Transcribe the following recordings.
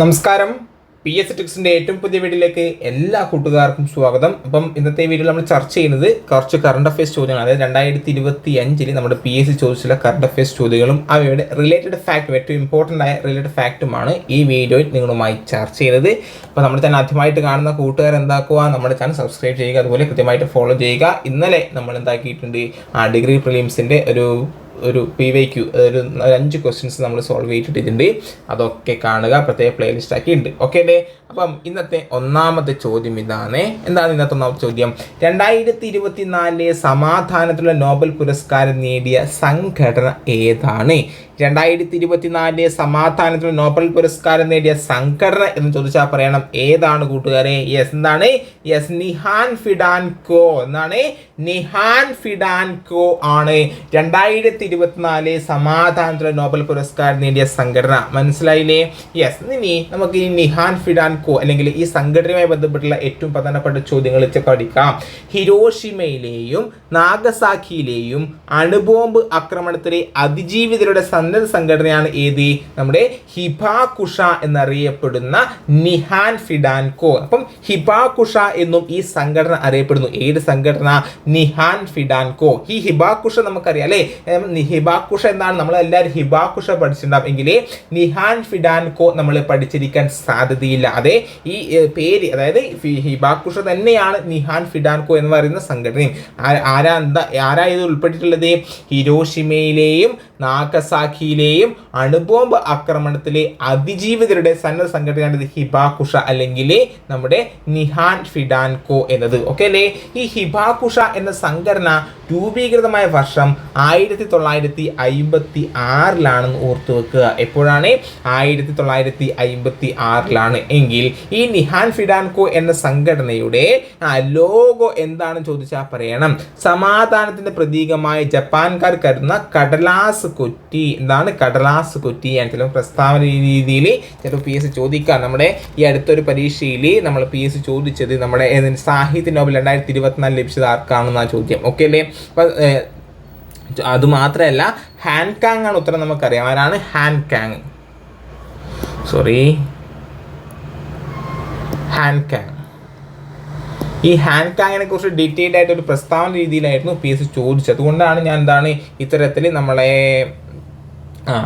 നമസ്കാരം. P S ടിക്സിന്റെ ഏറ്റവും പുതിയ വീഡിയോയിലേക്ക് എല്ലാ കൂട്ടുകാർക്കും സ്വാഗതം. അപ്പം ഇന്നത്തെ വീഡിയോയിൽ നമ്മൾ ചർച്ച ചെയ്യുന്നത് കുറച്ച് കറണ്ട് അഫയേഴ്സ് ചോദ്യങ്ങൾ അതായത് രണ്ടായിരത്തി ഇരുപത്തി അഞ്ചിൽ നമ്മുടെ P S C current affairs ചോദ്യങ്ങളും അവയുടെ റിലേറ്റഡ് ഫാക്റ്റും ഏറ്റവും ഇമ്പോർട്ടന്റ് ആയ റിലേറ്റഡ് ഫാക്റ്റുമാണ് ഈ വീഡിയോയിൽ നിങ്ങളുമായി ചർച്ച ചെയ്യുന്നത്. അപ്പോൾ നമ്മൾ തന്നെ ആദ്യമായിട്ട് കാണുന്ന കൂട്ടുകാർ എന്താക്കുക നമ്മുടെ ചാനൽ സബ്സ്ക്രൈബ് ചെയ്യുക അതുപോലെ കൃത്യമായിട്ട് ഫോളോ ചെയ്യുക. ഇന്നലെ നമ്മൾ എന്താക്കിയിട്ടുണ്ട് ആ ഡിഗ്രി പ്രിലിംസിന്റെ ഒരു ഒരു പി വൈ ക്യു ഒരു അഞ്ച് ക്വസ്റ്റ്യൻസ് നമ്മൾ സോൾവ് ചെയ്തിട്ടുണ്ട് അതൊക്കെ കാണുക പ്രത്യേക പ്ലേലിസ്റ്റ് ആക്കി ഉണ്ട് ഓക്കെ അല്ലേ? അപ്പം ഇന്നത്തെ ഒന്നാമത്തെ ചോദ്യം ഇതാണ്. എന്താണ് ഇന്നത്തെ ഒന്നാമത്തെ ചോദ്യം? രണ്ടായിരത്തി ഇരുപത്തി നാലിലെ സമാധാനത്തിലുള്ള നോബൽ പുരസ്കാരം നേടിയ സംഘടന ഏതാണ്? രണ്ടായിരത്തി ഇരുപത്തിനാലിലെ സമാധാനത്തിലുള്ള നോബൽ പുരസ്കാരം നേടിയ സംഘടന എന്ന് ചോദിച്ചാൽ പറയണം. ഏതാണ് കൂട്ടുകാരെ? യെസ് എന്താണ്? യെസ് നിഹാൻ ഫിഡാൻ കോ എന്നാണ് നിഹാൻ ഫിഡാൻകോ ആണ് രണ്ടായിരത്തി ഇരുപത്തിനാല് സമാധാനത്തിലെ നോബൽ പുരസ്കാരം നേടിയ സംഘടന. മനസ്സിലായില്ലേ? യെസ് ഇനി നമുക്ക് ഈ നിഹാൻ ഫിഡാൻകോ അല്ലെങ്കിൽ ഈ സംഘടനയുമായി ബന്ധപ്പെട്ടുള്ള ഏറ്റവും പ്രധാനപ്പെട്ട ചോദ്യങ്ങൾ പഠിക്കാം. ഹിരോഷിമയിലെയും നാഗസാഖിയിലെയും അണുബോംബ് ആക്രമണത്തിലെ അതിജീവിതരുടെ സന്നദ്ധ സംഘടനയാണ് ഏത്? നമ്മുടെ ഹിബാകുഷ എന്നറിയപ്പെടുന്ന നിഹാൻ ഫിഡാൻകോ. അപ്പം ഹിബാകുഷ എന്നും ഈ സംഘടന അറിയപ്പെടുന്നു. ഏത് സംഘടന? നിഹാൻ ഫിഡാൻകോ. ഈ ഹിബാക്കുഷ നമുക്കറിയാം അല്ലേ? ഹിബാക്കുഷ എന്താണ് നമ്മൾ എല്ലാവരും ഹിബാകുഷ പഠിച്ചിട്ടുണ്ടാവും എങ്കിൽ നിഹാൻ ഫിഡാൻകോ നമ്മൾ പഠിച്ചിരിക്കാൻ സാധ്യതയില്ല. അതെ ഈ പേര് അതായത് ഹിബാക്കുഷ തന്നെയാണ് നിഹാൻ ഫിഡാൻകോ എന്ന് പറയുന്ന സംഘടനയും. ആ- ആരാ എന്താ ആരാ ഇത് ഉൾപ്പെട്ടിട്ടുള്ളത്? ഹിരോഷിമയിലെയും നാഗസാഖിയിലെയും അണുബോംബ് ആക്രമണത്തിലെ അതിജീവിതരുടെ സന്നദ്ധ സംഘടനയാണ് ഇത് ഹിബാകുഷ അല്ലെങ്കിൽ നമ്മുടെ നിഹാൻ ഫിഡാൻകോ എന്നത്. ഓക്കെ അല്ലേ? ഈ ഹിബാകുഷ എന്ന സംഘടന രൂപീകൃതമായ വർഷം ആയിരത്തി തൊള്ളായിരത്തി അയിമ്പത്തി ആറിലാണെന്ന് ഓർത്തു വെക്കുക. എപ്പോഴാണ്? ആയിരത്തി തൊള്ളായിരത്തി അയിമ്പത്തി ആറിലാണ് എങ്കിൽ ഈ നിഹാൻ ഫിഡാൻകോ എന്ന സംഘടനയുടെ ലോഗോ എന്താണെന്ന് ചോദിച്ചാൽ പറയണം. സമാധാനത്തിന്റെ പ്രതീകമായ ജപ്പാൻകാർ കരുതുന്ന കടലാസ് കൊറ്റി. എന്താണ് കടലാസ് കൊറ്റി? ഞാൻ ചില പ്രസ്താവന രീതിയിൽ ചിലപ്പോൾ പി എസ് ചോദിക്കാം. നമ്മുടെ ഈ അടുത്തൊരു പരീക്ഷയിൽ നമ്മൾ പി എസ് ചോദിച്ചത് നമ്മുടെ സാഹിത്യ നോബൽ രണ്ടായിരത്തി ഇരുപത്തിനാല് ലഭിച്ചത് ആർക്കാണെന്ന ചോദ്യം. ഓക്കെ അല്ലേ അപ്പം അതുമാത്രമല്ല ഹാൻഡ് കാങ് ആണ് ഉത്തരം നമുക്കറിയാം. ആരാണ്? Han Kang sorry Han Kang ഈ ഹാൻഡ് കാങ്ങിനെ കുറിച്ച് ഡീറ്റെയിൽഡ് ആയിട്ട് ഒരു പ്രസ്താവന രീതിയിലായിരുന്നു പി എസ് ചോദിച്ചത്. അതുകൊണ്ടാണ് ഞാൻ എന്താണ് ഇത്തരത്തിൽ നമ്മളെ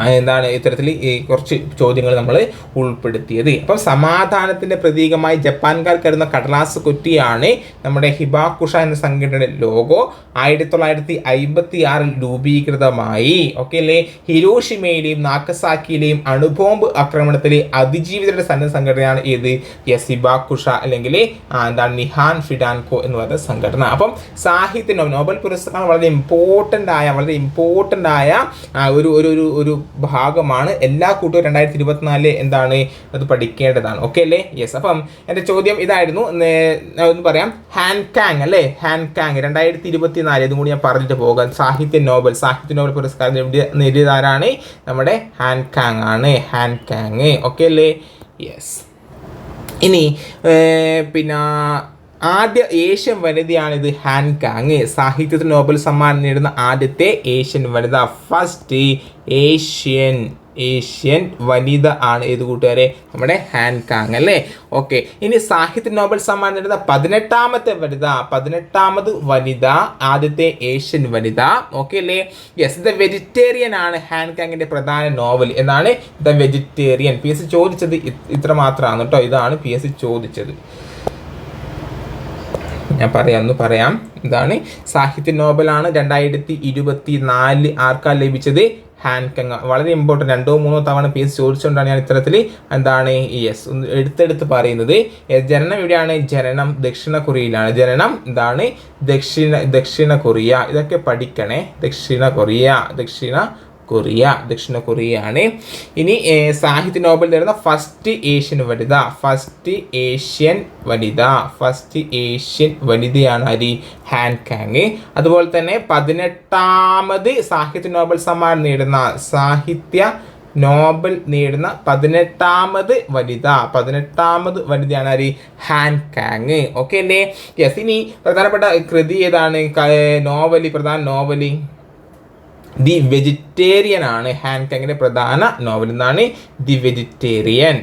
എന്താണ് ഇത്തരത്തിൽ ഈ കുറച്ച് ചോദ്യങ്ങൾ നമ്മൾ ഉൾപ്പെടുത്തിയത്. അപ്പം സമാധാനത്തിന്റെ പ്രതീകമായി ജപ്പാൻകാർ കരുതുന്ന കടലാസ് കുറ്റിയാണ് നമ്മുടെ ഹിബാകുഷ എന്ന സംഘടനയുടെ ലോഗോ ആയിരത്തി തൊള്ളായിരത്തി അമ്പത്തി ആറിൽ രൂപീകൃതമായി. ഓക്കെ അല്ലേ? ഹിരോഷിമയിലെയും നാക്കസാക്കിയിലെയും അണുബോംബ് ആക്രമണത്തിലെ അതിജീവിതരുടെ സന്ന സംഘടനയാണ് ഏത്? യെസ് ഹിബാകുഷ അല്ലെങ്കിൽ എന്താണ് നിഹാൻ ഫിഡാൻകോ എന്ന് പറയുന്ന സംഘടന. അപ്പം സാഹിത്യ നോബൽ പുരസ്കാരം വളരെ ഇമ്പോർട്ടന്റ് ആയ വളരെ ഇമ്പോർട്ടന്റ് ആയ ഒരു ഒരു ഒരു ഒരു ഭാഗമാണ്. എല്ലാ കൂട്ടും രണ്ടായിരത്തി ഇരുപത്തിനാലിൽ എന്താണ് അത് പഠിക്കേണ്ടതാണ്. ഓക്കെ അല്ലേ? യെസ് അപ്പം എന്റെ ചോദ്യം ഇതായിരുന്നു. ഒന്ന് പറയാം. ഹാൻകാങ് അല്ലേ? ഹാൻകാങ് രണ്ടായിരത്തി ഇരുപത്തി നാല് ഇതും കൂടി ഞാൻ പറഞ്ഞിട്ട് പോകാം. സാഹിത്യ നോബൽ സാഹിത്യ നോബൽ പുരസ്കാരം നേടിയ നേടിയതാരാണ്? നമ്മുടെ ഹാൻകാങ് ആണ്. ഹാൻകാങ് ഓക്കെ അല്ലേ? യെസ് ഇനി പിന്നെ ആദ്യ ഏഷ്യൻ വനിതയാണിത് ഹാൻകാങ് സാഹിത്യത്തിൽ നോബൽ സമ്മാനം നേടുന്ന ആദ്യത്തെ ഏഷ്യൻ വനിത. ഫസ്റ്റ് ഏഷ്യൻ ഏഷ്യൻ വനിത ആണ് ഏത് കൂട്ടുകാരെ? നമ്മുടെ ഹാൻകാങ് അല്ലേ? ഓക്കെ. ഇനി സാഹിത്യ നോബൽ സമ്മാനം നേടുന്ന പതിനെട്ടാമത്തെ വനിത പതിനെട്ടാമത് വനിത ആദ്യത്തെ ഏഷ്യൻ വനിത. ഓക്കെ അല്ലേ? യെസ് ദ വെജിറ്റേറിയൻ ആണ് ഹാൻകാങ്ങിന്റെ പ്രധാന നോവൽ എന്നാണ് ദ വെജിറ്റേറിയൻ പി എസ് ചോദിച്ചത് ഇത്ര മാത്രമാണ് കേട്ടോ. ഇതാണ് പി എസ് ചോദിച്ചത്. ഞാൻ പറയാം ഒന്ന് പറയാം. ഇതാണ് സാഹിത്യ നോബലാണ് രണ്ടായിരത്തി ഇരുപത്തി നാല് ആർക്കാ ലഭിച്ചത്? ഹാൻകങ് വളരെ ഇമ്പോർട്ടന്റ് രണ്ടോ മൂന്നോ തവണ പി എസ് ചോദിച്ചുകൊണ്ടാണ് ഞാൻ ഇത്തരത്തിൽ എന്താണ് യെസ് എടുത്തെടുത്ത് പറയുന്നത്. ജനനം എവിടെയാണ്? ജനനം ദക്ഷിണ കൊറിയയിലാണ്. ജനനം എന്താണ്? ദക്ഷിണ ദക്ഷിണ കൊറിയ. ഇതൊക്കെ പഠിക്കണേ. ദക്ഷിണ കൊറിയ ദക്ഷിണ കൊറിയ ദക്ഷിണ കൊറിയയാണ്. ഇനി സാഹിത്യ നോബൽ തരുന്ന ഫസ്റ്റ് ഏഷ്യൻ വനിത ഫസ്റ്റ് ഏഷ്യൻ വനിത ഫസ്റ്റ് ഏഷ്യൻ വനിതയാണ് ഹരി ഹാൻകാങ് അതുപോലെ തന്നെ പതിനെട്ടാമത് സാഹിത്യ നോബൽ സമ്മാനം നേടുന്ന സാഹിത്യ നോബൽ നേടുന്ന പതിനെട്ടാമത് വനിത പതിനെട്ടാമത് വനിതയാണ് ആര് ഹാൻകാങ് ഓക്കെ അല്ലേ? യെസ് ഇനി പ്രധാനപ്പെട്ട കൃതി ഏതാണ്? നോവൽ പ്രധാന നോവൽ. ദി വെജിറ്റേറിയൻ ആണ് ഹാൻകാങ്ങിന്റെ പ്രധാന നോവൽ. എന്നാണ് ദി വെജിറ്റേറിയൻ.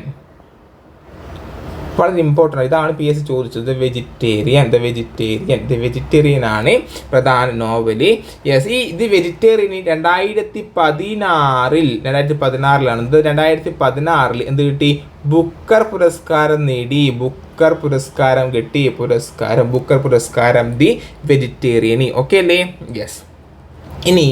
വളരെ ഇമ്പോർട്ടന്റ് ഇതാണ് പി എസ് ചോദിച്ചത്. Vegetarian the vegetarian the vegetarian ആണ് പ്രധാന നോവൽ യെസ് ഈ ദി വെജിറ്റേറിയൻ രണ്ടായിരത്തി പതിനാറിൽ രണ്ടായിരത്തി പതിനാറിലാണ് ഇത് രണ്ടായിരത്തി പതിനാറിൽ എന്ത് കിട്ടി? ബുക്കർ പുരസ്കാരം നേടി. ബുക്കർ പുരസ്കാരം കിട്ടി. പുരസ്കാരം ബുക്കർ പുരസ്കാരം ദി വെജിറ്റേറിയൻ. ഓക്കെ അല്ലേ? യെസ് ഇനി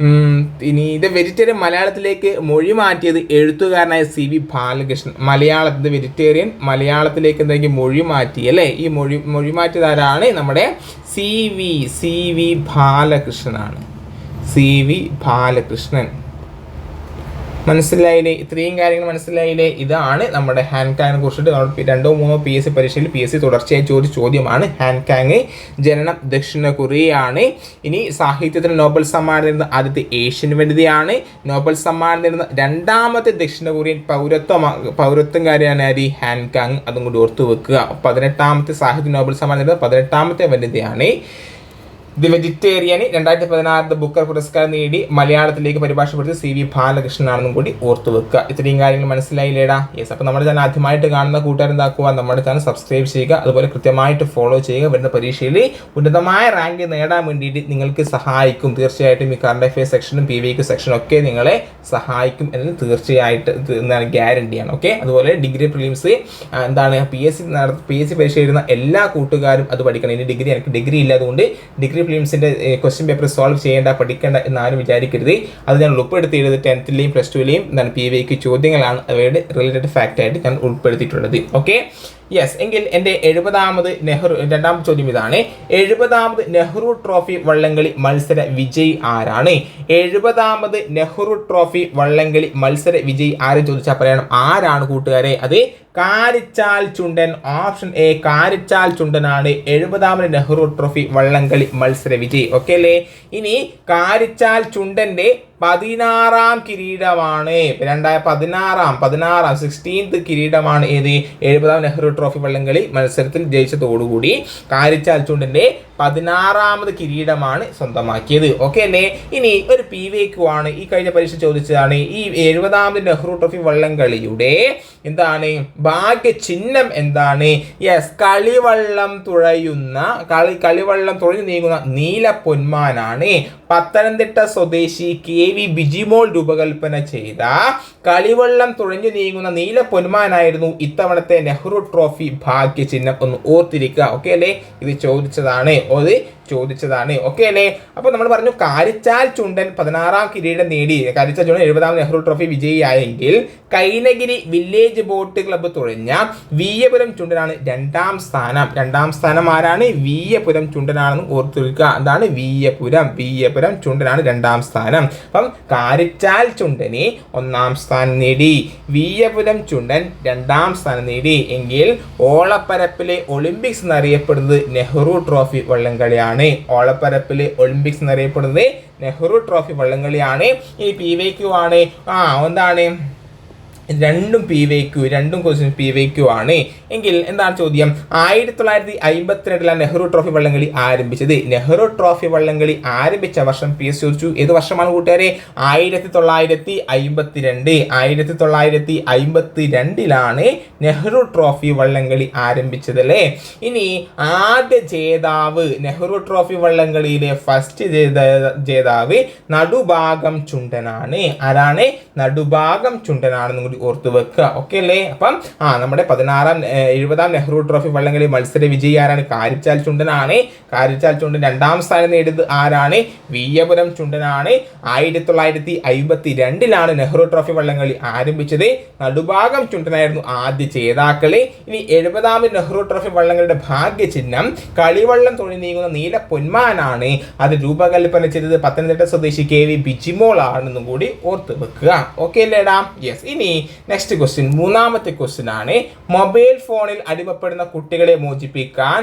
ഇനി ഇത് വെജിറ്റേറിയൻ മലയാളത്തിലേക്ക് മൊഴി മാറ്റിയത് എഴുത്തുകാരനായ സി വി ബാലകൃഷ്ണൻ. മലയാളത്തിൽ വെജിറ്റേറിയൻ മലയാളത്തിലേക്ക് എന്തെങ്കിലും മൊഴി മാറ്റി അല്ലേ? ഈ മൊഴി മൊഴി മാറ്റിയത് ആരാണ്? നമ്മുടെ C V C V ബാലകൃഷ്ണനാണ്. C V Balakrishnan. മനസ്സിലായില്ലേ? ഇത്രയും കാര്യങ്ങൾ മനസ്സിലായില്ലേ? ഇതാണ് നമ്മുടെ ഹാൻഡ് കാങ്ങിനെ കുറിച്ചിട്ട് രണ്ടോ മൂന്നോ പി എസ് സി പരീക്ഷയിൽ പി എസ് സി തുടർച്ചയായി ചോദിച്ച ചോദ്യമാണ് ഹാൻഡ് കാങ് ജനനം ദക്ഷിണ കൊറിയയാണ്. ഇനി സാഹിത്യത്തിന് നോബൽ സമ്മാനം നേടുന്ന ആദ്യത്തെ ഏഷ്യൻ വനിതയാണ്. നോബൽ സമ്മാനം നേടുന്ന രണ്ടാമത്തെ ദക്ഷിണ കൊറിയൻ പൗരത്വ പൗരത്വം കാര്യമാണ് ആര്? ഹാൻഡ് കാങ് അതും കൂടി ഓർത്തു വെക്കുക. പതിനെട്ടാമത്തെ സാഹിത്യ നോബൽ സമ്മാനം നേടുന്ന പതിനെട്ടാമത്തെ വനിതയാണ്. ദി വെജിറ്റേറിയനി രണ്ടായിരത്തി പതിനാറ് ബുക്കർ പുരസ്കാരം നേടി മലയാളത്തിലേക്ക് പരിഭാഷപ്പെടുത്തി സി വി ബാലകൃഷ്ണനാണെന്നും കൂടി ഓർത്തു വെക്കുക. ഇത്രയും കാര്യങ്ങൾ മനസ്സിലായില്ലേടാ? യെസ് അപ്പോൾ നമ്മുടെ ചാനൽ ആദ്യമായിട്ട് കാണുന്ന കൂട്ടുകാരെന്താക്കുക? നമ്മുടെ ചാനൽ സബ്സ്ക്രൈബ് ചെയ്യുക. അതുപോലെ കൃത്യമായിട്ട് ഫോളോ ചെയ്യുക. വരുന്ന പരീക്ഷയിൽ ഉന്നതമായ റാങ്ക് നേടാൻ വേണ്ടിയിട്ട് നിങ്ങൾക്ക് സഹായിക്കും. തീർച്ചയായിട്ടും ഈ കറണ്ട് അഫയേഴ്സ് സെക്ഷനും പി വി സെക്ഷനും ഒക്കെ നിങ്ങളെ സഹായിക്കും എന്നത് തീർച്ചയായിട്ട് എന്താണ് ഗ്യാരണ്ടിയാണ് ഓക്കെ അതുപോലെ ഡിഗ്രി പ്രിലിംസ് എന്താണ് P S C P S C പരീക്ഷ എഴുതുന്ന എല്ലാ കൂട്ടുകാരും അത് പഠിക്കണം. ഇനി ഡിഗ്രി എനിക്ക് ഡിഗ്രി ഇല്ലാതുകൊണ്ട് ഡിഗ്രി ഫിലിംസിന്റെ ക്വസ്റ്റ്യൻ പേപ്പർ സോൾവ് ചെയ്യേണ്ട പഠിക്കേണ്ട എന്ന് ആരും വിചാരിക്കരുത്. അത് ഞാൻ ഉൾപ്പെടുത്തിയത് ടെൻത്തിലെയും പ്ലസ് ടുവിലെയും പി വിക്ക് ചോദ്യങ്ങളാണ്. അവയുടെ റിലേറ്റഡ് ഫാക്റ്റ് ആയിട്ട് ഞാൻ ഉൾപ്പെടുത്തിയിട്ടുള്ളത്. ഓക്കെ യെസ് എങ്കിൽ എന്റെ എഴുപതാമത് നെഹ്റു രണ്ടാമത് ചോദ്യം ഇതാണ്. എഴുപതാമത് നെഹ്റു ട്രോഫി വള്ളംകളി മത്സര വിജയി ആരാണ്? എഴുപതാമത് നെഹ്റു ട്രോഫി വള്ളംകളി മത്സര വിജയി ആരെ ചോദിച്ചാൽ പറയണം? ആരാണ് കൂട്ടുകാരെ? അത് കാരിച്ചാൽ ചുണ്ടൻ ഓപ്ഷൻ എ കാരിച്ചാൽ ചുണ്ടനാണ്. എഴുപതാമത് നെഹ്റു ട്രോഫി വള്ളംകളി മത്സര വിജയി. ഓക്കെ അല്ലേ? ഇനി കാരിച്ചാൽ ചുണ്ടന്റെ പതിനാറാം കിരീടമാണ്. രണ്ടായിരം പതിനാറാം പതിനാറാം സിക്സ്റ്റീൻത് കിരീടമാണ് ഏത്? എഴുപതാം നെഹ്റു ട്രോഫി വള്ളംകളി മത്സരത്തിൽ ജയിച്ചതോടുകൂടി കാരിച്ചാൽ ചുണ്ടന്റെ പതിനാറാമത് കിരീടമാണ് സ്വന്തമാക്കിയത്. ഓക്കെ അല്ലേ? ഇനി ഒരു പി വേക്കു ആണ് ഈ കഴിഞ്ഞ പരീക്ഷ ചോദിച്ചതാണ്. ഈ എഴുപതാമത് നെഹ്റു ട്രോഫി വള്ളംകളിയുടെ എന്താണ്? ഭാഗ്യ ചിഹ്നം എന്താണ്? യെസ് കളിവള്ളം തുഴയുന്ന കളി കളിവള്ളം തുഴഞ്ഞു നീങ്ങുന്ന നീല പൊന്മാനാണ് പത്തനംതിട്ട സ്വദേശി കെ വി ബിജിമോൾ രൂപകൽപ്പന ചെയ്ത കളിവെള്ളം തുഴഞ്ഞു നീങ്ങുന്ന നീല പൊന്മാനായിരുന്നു ഇത്തവണത്തെ നെഹ്റു ട്രോഫി ഭാഗ്യ ചിഹ്നം ഒന്ന് ഓർത്തിരിക്കുക. ഓക്കെ അല്ലേ? ഇത് ചോദിച്ചതാണ്. അത് ചോദിച്ചതാണ്. ഓക്കെ അല്ലേ? അപ്പോൾ നമ്മൾ പറഞ്ഞു കാരിച്ചാൽ ചുണ്ടൻ പതിനാറാം കിരീടം നേടി. കാരിച്ചാൽ ചുണ്ടൻ എഴുപതാം നെഹ്റു ട്രോഫി വിജയിയായെങ്കിൽ കൈനഗിരി വില്ലേജ് ബോട്ട് ക്ലബ്ബ് തുഴഞ്ഞ വീയപുരം ചുണ്ടനാണ് രണ്ടാം സ്ഥാനം. രണ്ടാം സ്ഥാനം ആരാണ്? വീയപുരം ചുണ്ടനാണെന്ന് ഓർത്തു വയ്ക്കുക അതാണ് വീയപുരം. വീയപുരം ചുണ്ടനാണ് രണ്ടാം സ്ഥാനം. അപ്പം കാരിച്ചാൽ ചുണ്ടനെ ഒന്നാം സ്ഥാനം നേടി. വീയപുരം ചുണ്ടൻ രണ്ടാം സ്ഥാനം നേടി. എങ്കിൽ ഓളപ്പരപ്പിലെ ഒളിമ്പിക്സ് എന്നറിയപ്പെടുന്നത് നെഹ്റു ട്രോഫി വള്ളംകളിയാണ്. ഓളപ്പരപ്പിലെ ഒളിമ്പിക്സ് എന്നറിയപ്പെടുന്നത് നെഹ്റു ട്രോഫി വള്ളംകളിയാണ്. ഈ പി വൈ ക്യു ആണ്. ആ എന്താണ്? രണ്ടും പി വൈ ക്യു രണ്ടും ക്വസ്റ്റ്യൻ പി വൈ ക്യു ആണ്. എങ്കിൽ എന്താണ് ചോദ്യം? ആയിരത്തി തൊള്ളായിരത്തി അമ്പത്തിരണ്ടിലാണ് നെഹ്റു ട്രോഫി വള്ളംകളി ആരംഭിച്ചത്. നെഹ്റു ട്രോഫി വള്ളംകളി ആരംഭിച്ച വർഷം പി എസ് ചോദിച്ചു. ഏത് വർഷമാണ് കൂട്ടുകാരെ? ആയിരത്തി തൊള്ളായിരത്തി അമ്പത്തിരണ്ട് ആയിരത്തി തൊള്ളായിരത്തി അമ്പത്തി രണ്ടിലാണ് നെഹ്റു ട്രോഫി വള്ളംകളി ആരംഭിച്ചത് അല്ലേ? ഇനി ആദ്യ ജേതാവ് നെഹ്റു ട്രോഫി വള്ളംകളിയിലെ ഫസ്റ്റ് ജേതാവ് നടുഭാഗം ചുണ്ടനാണ്. ആരാണ്? നടുഭാഗം ചുണ്ടനാണെന്നും കൂടി ഓർത്തു വെക്കുക. ഓക്കെ അല്ലേ അപ്പം ആ നമ്മുടെ പതിനാറാം എഴുപതാം നെഹ്റു ട്രോഫി വള്ളംകളി മത്സര വിജയി ആരാണ് കാരിച്ചാൽ ചുണ്ടനാണ്. കാരിച്ചാൽ ചുണ്ടൻ രണ്ടാം സ്ഥാനം നേടിയത് ആരാണ്? വീയപുരം ചുണ്ടനാണ്. ആയിരത്തി തൊള്ളായിരത്തി അമ്പത്തി രണ്ടിലാണ് നെഹ്റു ട്രോഫി വള്ളംകളി ആരംഭിച്ചത്. നടുഭാഗം ചുണ്ടനായിരുന്നു ആദ്യ ജേതാക്കൾ. ഇനി എഴുപതാമത് നെഹ്റു ട്രോഫി വള്ളങ്ങളുടെ ഭാഗ്യചിഹ്നം കളിവള്ളം തൊഴിൽ നീങ്ങുന്ന നീല പൊന്മാനാണ്. അത് രൂപകൽപ്പന ചെയ്തത് പത്തനംതിട്ട സ്വദേശി കെ വി ബിജിമോൾ ആണെന്നും കൂടി ഓർത്ത് വെക്കുക. ഓക്കെ അല്ലേടാ യെസ് ഇനി നെക്സ്റ്റ് ക്വസ്റ്റ്യൻ മൂന്നാമത്തെ ക്വസ്റ്റ്യൻ ആണ്. മൊബൈൽ ഫോണിൽ അടിമപ്പെടുന്ന കുട്ടികളെ മോചിപ്പിക്കാൻ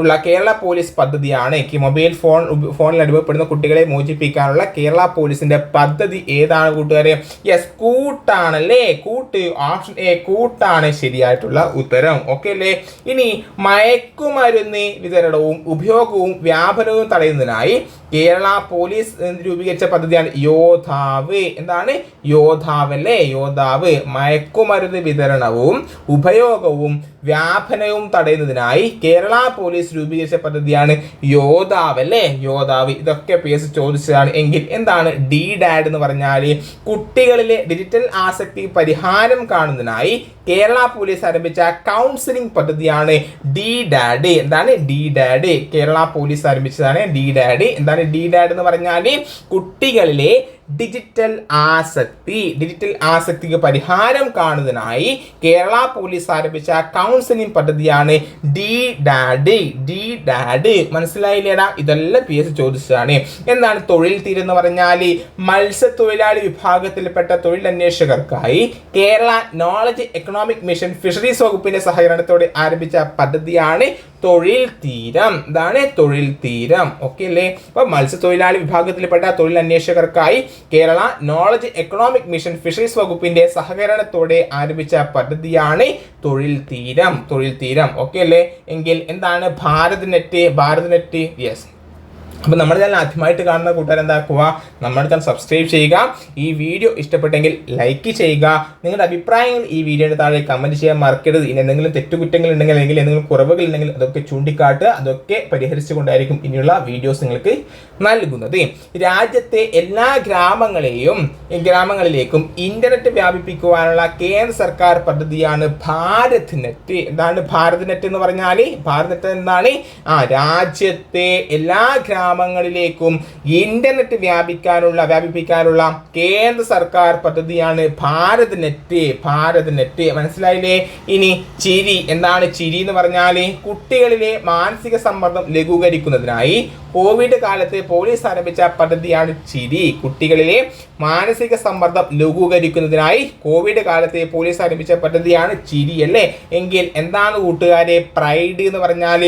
ഉള്ള കേരള പോലീസ് പദ്ധതിയാണ് മൊബൈൽ ഫോൺ ഫോണിൽ അടിമപ്പെടുന്ന കുട്ടികളെ മോചിപ്പിക്കാനുള്ള കേരള പോലീസിന്റെ പദ്ധതി ഏതാണ് കൂട്ടുകാരെ? യെസ് കൂട്ടാണ് അല്ലേ കൂട്ട് ഓപ്ഷൻ എ കൂട്ടാണ് ശരിയായിട്ടുള്ള ഉത്തരം. ഓക്കെ അല്ലേ? ഇനി മയക്കുമരുന്ന് വിതരണവും ഉപയോഗവും വ്യാപനവും തടയുന്നതിനായി കേരള പോലീസ് രൂപീകരിച്ച പദ്ധതിയാണ് യോധാവ് എന്താണ്? യോധാവ് അല്ലേ യോദ്ധാവ്. മയക്കുമരുന്ന് വിതരണവും ഉപയോഗവും വ്യാപനവും തടയുന്നതിനായി കേരള പോലീസ് രൂപീകരിച്ച പദ്ധതിയാണ് യോധാവ് അല്ലേ യോധാവ് ഇതൊക്കെ പി എസ് ചോദിച്ചതാണ്. എങ്കിൽ എന്താണ് ഡി ഡാഡ് എന്ന് പറഞ്ഞാൽ കുട്ടികളിലെ ഡിജിറ്റൽ ആസക്തി പരിഹാരം കാണുന്നതിനായി കേരള പോലീസ് ആരംഭിച്ച കൗൺസിലിംഗ് പദ്ധതിയാണ് ഡി ഡാഡ് എന്താണ് ഡി ഡാഡ് കേരള പോലീസ് ആരംഭിച്ചതാണ് ഡി ഡാഡ് എന്താണ് ഡി ഡാഡ് എന്ന് പറഞ്ഞാൽ കുട്ടികളിലെ ഡിജിറ്റൽ ആസക്തി ഡിജിറ്റൽ ആസക്തിക്ക് പരിഹാരം കാണുന്നതിനായി കേരള പോലീസ് ആരംഭിച്ച കൗൺസിലിംഗ് പദ്ധതിയാണ് ഡി ഡാഡി ഡി ഡാഡ് മനസ്സിലായില്ലേടാ? ഇതെല്ലാം പി എസ് ചോദിച്ചതാണ്. എന്താണ് തൊഴിൽ തീരെന്ന് പറഞ്ഞാൽ മത്സ്യത്തൊഴിലാളി വിഭാഗത്തിൽപ്പെട്ട തൊഴിലന്വേഷകർക്കായി Kerala knowledge economic mission fisheries വകുപ്പിന്റെ സഹകരണത്തോടെ ആരംഭിച്ച പദ്ധതിയാണ് തൊഴിൽ തീരം. ഇതാണ് തൊഴിൽ തീരം. ഓക്കെ അല്ലേ? അപ്പൊ മത്സ്യത്തൊഴിലാളി വിഭാഗത്തിൽപ്പെട്ട തൊഴിൽ അന്വേഷകർക്കായി Kerala knowledge economic mission fisheries വകുപ്പിന്റെ സഹകരണത്തോടെ ആരംഭിച്ച പദ്ധതിയാണ് തൊഴിൽ തീരം. തൊഴിൽ തീരം. ഓക്കെ അല്ലേ? എങ്കിൽ എന്താണ്? Bharat net Bharat net yes അപ്പോൾ നമ്മുടെ ചാനൽ ആദ്യമായിട്ട് കാണുന്ന കൂട്ടുകാർ എന്താക്കുക നമ്മുടെ ചാനൽ സബ്സ്ക്രൈബ് ചെയ്യുക. ഈ വീഡിയോ ഇഷ്ടപ്പെട്ടെങ്കിൽ ലൈക്ക് ചെയ്യുക. നിങ്ങളുടെ അഭിപ്രായങ്ങൾ ഈ വീഡിയോയുടെ താഴെ കമന്റ് ചെയ്യാൻ മറക്കരുത്. ഇനി എന്തെങ്കിലും തെറ്റുകുറ്റങ്ങൾ ഉണ്ടെങ്കിൽ അല്ലെങ്കിൽ എന്തെങ്കിലും കുറവുകൾ ഉണ്ടെങ്കിൽ അതൊക്കെ ചൂണ്ടിക്കാട്ട് അതൊക്കെ പരിഹരിച്ചുകൊണ്ടായിരിക്കും ഇനിയുള്ള വീഡിയോസ് നിങ്ങൾക്ക് നൽകുന്നത്. രാജ്യത്തെ എല്ലാ ഗ്രാമങ്ങളെയും ഗ്രാമങ്ങളിലേക്കും ഇന്റർനെറ്റ് വ്യാപിപ്പിക്കുവാനുള്ള കേന്ദ്ര സർക്കാർ പദ്ധതിയാണ് ഭാരത് നെറ്റ് എന്താണ് ഭാരത് നെറ്റ് എന്ന് പറഞ്ഞാൽ ഭാരത് നെറ്റ് എന്താണ്? ആ രാജ്യത്തെ എല്ലാ ഗ്രാമങ്ങളിലേക്കും ഇന്റർനെറ്റ് വ്യാപിക്കാനുള്ള വ്യാപിപ്പിക്കാനുള്ള കേന്ദ്ര സർക്കാർ പദ്ധതിയാണ് ഭാരത് നെറ്റ്. ഭാരത് നെറ്റ്. മനസ്സിലായില്ലേ? ഇനി ചിരി. എന്താണ് ചിരി എന്ന് പറഞ്ഞാൽ കുട്ടികളിലെ മാനസിക സമ്മർദ്ദം ലഘൂകരിക്കുന്നതിനായി കോവിഡ് കാലത്ത് പോലീസ് ആരംഭിച്ച പദ്ധതിയാണ് ചിരി. കുട്ടികളിലെ മാനസിക സമ്മർദ്ദം ലഘൂകരിക്കുന്നതിനായി കോവിഡ് കാലത്ത് പോലീസ് ആരംഭിച്ച പദ്ധതിയാണ് ചിരി അല്ലേ? എങ്കിൽ എന്താണ് കൂട്ടുകാരെ? പ്രൈഡ് എന്ന് പറഞ്ഞാൽ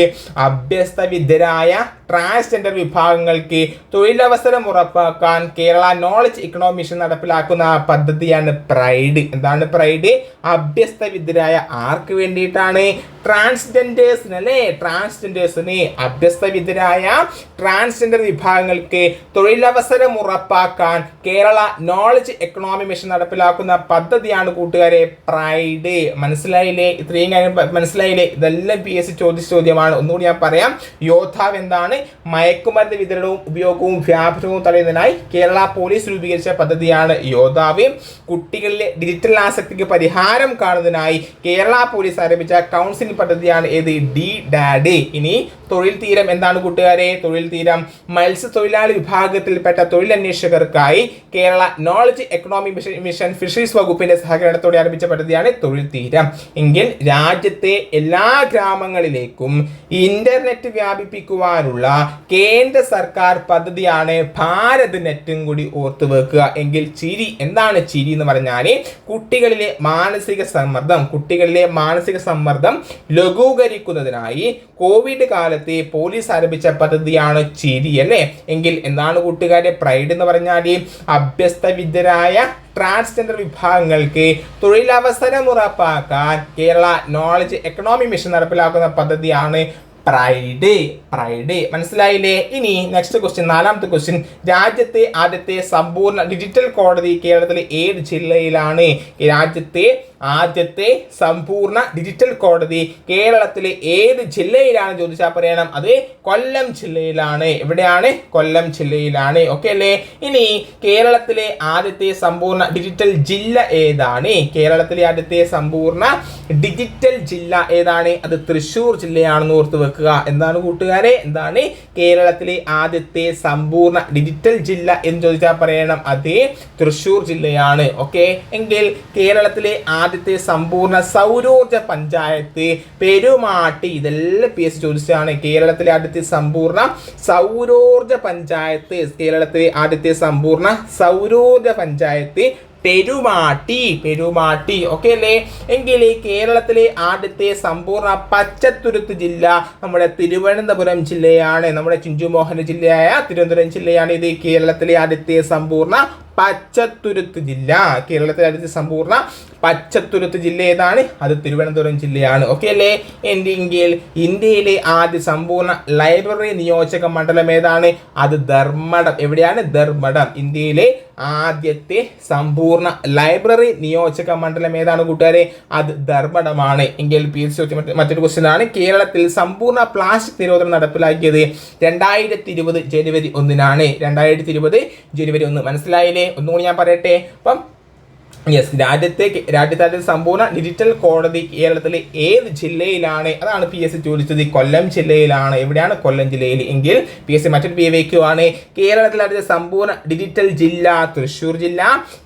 അഭ്യസ്ത വിദ്യരായ ട്രാൻസ്ജെൻഡർ വിഭാഗങ്ങൾക്ക് തൊഴിലവസരം ഉറപ്പാക്കാൻ കേരള നോളജ് ഇക്കണോമിഷൻ മിഷൻ നടപ്പിലാക്കുന്ന പദ്ധതിയാണ് പ്രൈഡ് എന്താണ് പ്രൈഡ് അഭ്യസ്ത വിദ്യരായ ആർക്ക് വേണ്ടിയിട്ടാണ്? ട്രാൻസ്ജെൻഡേഴ്സിന് അല്ലേ? ട്രാൻസ്ജെൻഡേഴ്സിന് അഭ്യസ്ത വിദ്യരായ ട്രാൻസ്ജെൻഡർ വിഭാഗങ്ങൾക്ക് തൊഴിലവസരം ഉറപ്പാക്കാൻ കേരള നോളജ് എക്കണോമി മിഷൻ നടപ്പിലാക്കുന്ന പദ്ധതിയാണ് കൂട്ടുകാരെ പ്രൈഡ് മനസ്സിലായില്ലേ? ഇത്രയും കാര്യം മനസ്സിലായില്ലേ? ഇതെല്ലാം പി എസ് സി ചോദിച്ച ചോദ്യമാണ്. ഒന്നുകൂടി ഞാൻ പറയാം. യോദ്ധാവ് എന്താണ്? മയക്കുമരുന്ന് വിതരണവും ഉപയോഗവും വ്യാപനവും തടയുന്നതിനായി കേരള പോലീസ് രൂപീകരിച്ച പദ്ധതിയാണ് യോദ്ധാവ്. കുട്ടികളിലെ ഡിജിറ്റൽ ആസക്തിക്ക് പരിഹാരം കാണുന്നതിനായി കേരള പോലീസ് ആരംഭിച്ച കൗൺസിലിംഗ് പദ്ധതിയാണ് ഏത്? ഡി ഡാഡി. ഇനി തൊഴിൽ തീരം എന്താണ് കൂട്ടുകാരെ? തൊഴിൽ തീരം. മത്സ്യത്തൊഴിലാളി വിഭാഗത്തിൽപ്പെട്ട തൊഴിലന്വേഷകർക്കായി Kerala knowledge economy mission fisheries വകുപ്പിന്റെ സഹകരണത്തോടെ ആരംഭിച്ച പദ്ധതിയാണ് തൊഴിൽ തീരം. എങ്കിൽ രാജ്യത്തെ എല്ലാ ഗ്രാമങ്ങളിലേക്കും ഇന്റർനെറ്റ് വ്യാപിപ്പിക്കുവാനുള്ള കേന്ദ്ര സർക്കാർ പദ്ധതിയാണ് ഭാരത് നെറ്റും കൂടി ഓർത്തു വെക്കുക. എങ്കിൽ ചിരി എന്താണ് ചിരി എന്ന് പറഞ്ഞാൽ കുട്ടികളിലെ മാനസിക സമ്മർദ്ദം. കുട്ടികളിലെ മാനസിക സമ്മർദ്ദം ലഘൂകരിക്കുന്നതിനായി കോവിഡ് കാലത്ത് പോലീസ് ആരംഭിച്ച പദ്ധതിയാണ് ചിരി അല്ലേ? എങ്കിൽ എന്താണ് കൂട്ടുകാരെ? പ്രൈഡ് എന്ന് പറഞ്ഞാൽ അഭ്യസ്ത വിദ്യരായ ട്രാൻസ്ജെൻഡർ വിഭാഗങ്ങൾക്ക് തൊഴിലവസരം ഉറപ്പാക്കാൻ കേരള നോളജ് എക്കണോമി മിഷൻ നടപ്പിലാക്കുന്ന പദ്ധതിയാണ് പ്രൈഡ് പ്രൈഡ് മനസ്സിലായില്ലേ? ഇനി നെക്സ്റ്റ് ക്വസ്റ്റ്യൻ നാലാമത്തെ ക്വസ്റ്റ്യൻ രാജ്യത്തെ ആദ്യത്തെ സമ്പൂർണ ഡിജിറ്റൽ കോടതി കേരളത്തിലെ ഏത് ജില്ലയിലാണ്? രാജ്യത്തെ ആദ്യത്തെ സമ്പൂർണ ഡിജിറ്റൽ കോടതി കേരളത്തിലെ ഏത് ജില്ലയിലാണ് ചോദിച്ചാൽ പറയണം? അത് കൊല്ലം ജില്ലയിലാണ്. എവിടെയാണ്? കൊല്ലം ജില്ലയിലാണ്. ഓക്കെ അല്ലേ? ഇനി കേരളത്തിലെ ആദ്യത്തെ സമ്പൂർണ ഡിജിറ്റൽ ജില്ല ഏതാണ്? കേരളത്തിലെ ആദ്യത്തെ സമ്പൂർണ ഡിജിറ്റൽ ജില്ല ഏതാണ്? അത് തൃശ്ശൂർ ജില്ലയാണെന്ന് ഓർത്ത് വെക്കുക. എന്താണ് കൂട്ടുകാരെ? എന്താണ് കേരളത്തിലെ ആദ്യത്തെ സമ്പൂർണ ഡിജിറ്റൽ ജില്ല എന്ന് ചോദിച്ചാൽ പറയണം. അത് തൃശ്ശൂർ ജില്ലയാണ്. ഓക്കെ എങ്കിൽ കേരളത്തിലെ ആദ്യത്തെ സമ്പൂർണ സൗരോർജ പഞ്ചായത്ത് പെരുമാട്ടി. ഇതെല്ലാം പി എസ് ചോദിച്ചതാണ് കേരളത്തിലെ ആദ്യത്തെ സമ്പൂർണ സൗരോർജ പഞ്ചായത്ത് കേരളത്തിലെ ആദ്യത്തെ സമ്പൂർണ സൗരോർജ പഞ്ചായത്ത് പെരുമാട്ടി. പെരുമാട്ടി. ഓക്കെ അല്ലേ? എങ്കിൽ കേരളത്തിലെ ആദ്യത്തെ സമ്പൂർണ പച്ചത്തുരുത്ത് ജില്ല നമ്മുടെ തിരുവനന്തപുരം ജില്ലയാണ്. നമ്മുടെ ചിഞ്ചുമോഹന ജില്ലയായ തിരുവനന്തപുരം ജില്ലയാണ് ഇത്. കേരളത്തിലെ ആദ്യത്തെ സമ്പൂർണ പച്ചത്തുരുത്ത് ജില്ല. കേരളത്തിലെ ആദ്യത്തെ സമ്പൂർണ പച്ചത്തുരുത്ത് ജില്ല ഏതാണ്? അത് തിരുവനന്തപുരം ജില്ലയാണ്. ഓക്കെ അല്ലേ? എന്റെ ഇന്ത്യയിൽ ഇന്ത്യയിലെ ആദ്യ സമ്പൂർണ ലൈബ്രറി നിയോജക മണ്ഡലം ഏതാണ്? അത് ധർമ്മടം. എവിടെയാണ്? ധർമ്മടം. ഇന്ത്യയിലെ ആദ്യത്തെ സമ്പൂർണ ലൈബ്രറി നിയോജക മണ്ഡലം ഏതാണ് കൂട്ടുകാരെ? അത് ധർമ്മടമാണ്. എങ്കിൽ പി എസ് സി മറ്റൊരു ക്വസ്റ്റ്യൻ ആണ്. കേരളത്തിൽ സമ്പൂർണ പ്ലാസ്റ്റിക് നിരോധനം നടപ്പിലാക്കിയത് രണ്ടായിരത്തി ഇരുപത് ജനുവരി ഒന്നിനാണ്. രണ്ടായിരത്തി ഇരുപത് ജനുവരി ഒന്ന്. മനസ്സിലായില്ലേ? ഒന്നുകൂടി ഞാൻ പറയട്ടെ? അപ്പം യെസ് രാജ്യത്തെ രാജ്യത്തെ സമ്പൂർണ ഡിജിറ്റൽ കോടതി കേരളത്തിലെ ഏത് ജില്ലയിലാണ്? അതാണ് പി എസ് സി ചോദിച്ചത്. കൊല്ലം ജില്ലയിലാണ്. എവിടെയാണ് കൊല്ലം ജില്ലയിൽ? എങ്കിൽ പി എസ് സി മറ്റൊരു പി വയ്ക്കുവാണ്. കേരളത്തിലെ ആദ്യത്തെ സമ്പൂർണ ഡിജിറ്റൽ ജില്ല തൃശ്ശൂർ ജില്ല.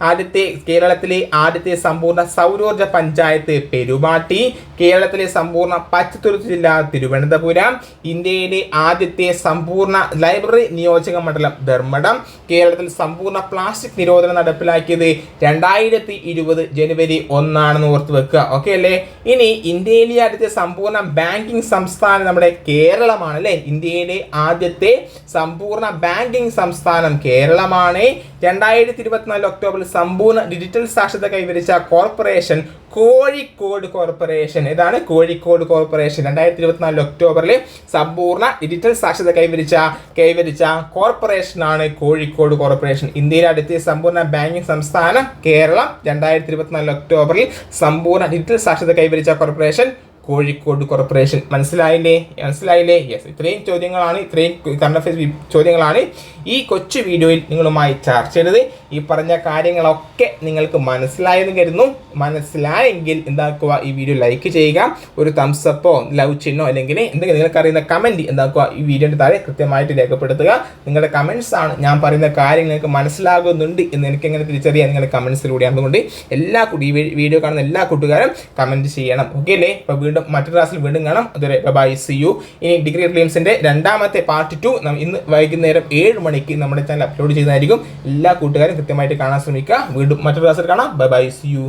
ആദ്യത്തെ കേരളത്തിലെ ആദ്യത്തെ സമ്പൂർണ സൗരോർജ പഞ്ചായത്ത് പെരുമാട്ടി. കേരളത്തിലെ സമ്പൂർണ പച്ചത്തുരുത്ത് ജില്ല തിരുവനന്തപുരം. ഇന്ത്യയിലെ ആദ്യത്തെ സമ്പൂർണ ലൈബ്രറി നിയോജക മണ്ഡലം ധർമ്മടം. കേരളത്തിൽ സമ്പൂർണ പ്ലാസ്റ്റിക് നിരോധനം നടപ്പിലാക്കിയത് രണ്ടായിരത്തി ഇരുപത് ജനുവരി ഒന്നാണെന്ന് ഓർത്ത് വെക്കുക. ഓക്കെ അല്ലേ? ഇനി ഇന്ത്യയിലെ ആദ്യത്തെ സമ്പൂർണ ബാങ്കിങ് സംസ്ഥാനം നമ്മുടെ കേരളമാണ് അല്ലേ ഇന്ത്യയിലെ ആദ്യത്തെ സമ്പൂർണ ബാങ്കിങ് സംസ്ഥാനം കേരളമാണ്. രണ്ടായിരത്തി ഇരുപത്തിനാല് ഒക്ടോബറിൽ സമ്പൂർണ ഡിജിറ്റൽ സാക്ഷരത കൈവരിച്ച കോർപ്പറേഷൻ കോഴിക്കോട് കോർപ്പറേഷൻ. ഇതാണ് കോഴിക്കോട് കോർപ്പറേഷൻ. രണ്ടായിരത്തി ഇരുപത്തിനാല് ഒക്ടോബറിൽ സമ്പൂർണ ഡിജിറ്റൽ സാക്ഷരത കൈവരിച്ച കൈവരിച്ച കോർപ്പറേഷനാണ് കോഴിക്കോട് കോർപ്പറേഷൻ. ഇന്ത്യയിലെ അടുത്ത സമ്പൂർണ ബാങ്കിങ് സംസ്ഥാനം കേരളം. രണ്ടായിരത്തി ഇരുപത്തിനാല് ഒക്ടോബറിൽ സമ്പൂർണ ഡിജിറ്റൽ സാക്ഷരത കൈവരിച്ച കോർപ്പറേഷൻ കോഴിക്കോട് കോർപ്പറേഷൻ മനസ്സിലായില്ലേ? മനസ്സിലായില്ലേ? യെസ് ഇത്രയും ചോദ്യങ്ങളാണ് ഇത്രയും കറണ്ട് അഫയേഴ്സ് ചോദ്യങ്ങളാണ് ഈ കൊച്ചു വീഡിയോയിൽ നിങ്ങളുമായി ചർച്ച ചെയ്തത്. ഈ പറഞ്ഞ കാര്യങ്ങളൊക്കെ നിങ്ങൾക്ക് മനസ്സിലായെന്ന് കരുതുന്നു. മനസ്സിലായെങ്കിൽ എന്താക്കുക? ഈ വീഡിയോ ലൈക്ക് ചെയ്യുക. ഒരു തംസപ്പോ ലവ് ചിഹ്നോ അല്ലെങ്കിൽ എന്തെങ്കിലും നിങ്ങൾക്ക് അറിയുന്ന കമന്റ് എന്താക്കുക? ഈ വീഡിയോന്റെ താഴെ കൃത്യമായിട്ട് രേഖപ്പെടുത്തുക. നിങ്ങളുടെ കമൻസ് ആണ് ഞാൻ പറയുന്ന കാര്യങ്ങൾ നിങ്ങൾക്ക് മനസ്സിലാകുന്നുണ്ട് എന്ന് എനിക്ക് എങ്ങനെ തിരിച്ചറിയാൻ നിങ്ങളുടെ കമൻസിലൂടെയാണ് അതുകൊണ്ട് എല്ലാ കുട്ടി വീഡിയോ കാണുന്ന എല്ലാ കൂട്ടുകാരും കമന്റ് ചെയ്യണം. ഓക്കെ അല്ലേ? അപ്പോൾ വീണ്ടും മറ്റൊരു ക്ലാസ്സിൽ വീണ്ടും കാണാം. അതുവരെ ബൈ സി യു ഇനി ഡിഗ്രി ഫിലിംസിന്റെ രണ്ടാമത്തെ പാർട്ട് ടു ഇന്ന് വൈകുന്നേരം ഏഴ് മണിക്ക് നമ്മുടെ ചാനൽ അപ്ലോഡ് ചെയ്യുന്നതായിരിക്കും എല്ലാ കൂട്ടുകാരും കൃത്യമായിട്ട് കാണാൻ ശ്രമിക്കുക. വീണ്ടും മറ്റൊരു ക്ലാസ്സിൽ കാണാം. Bye bye see U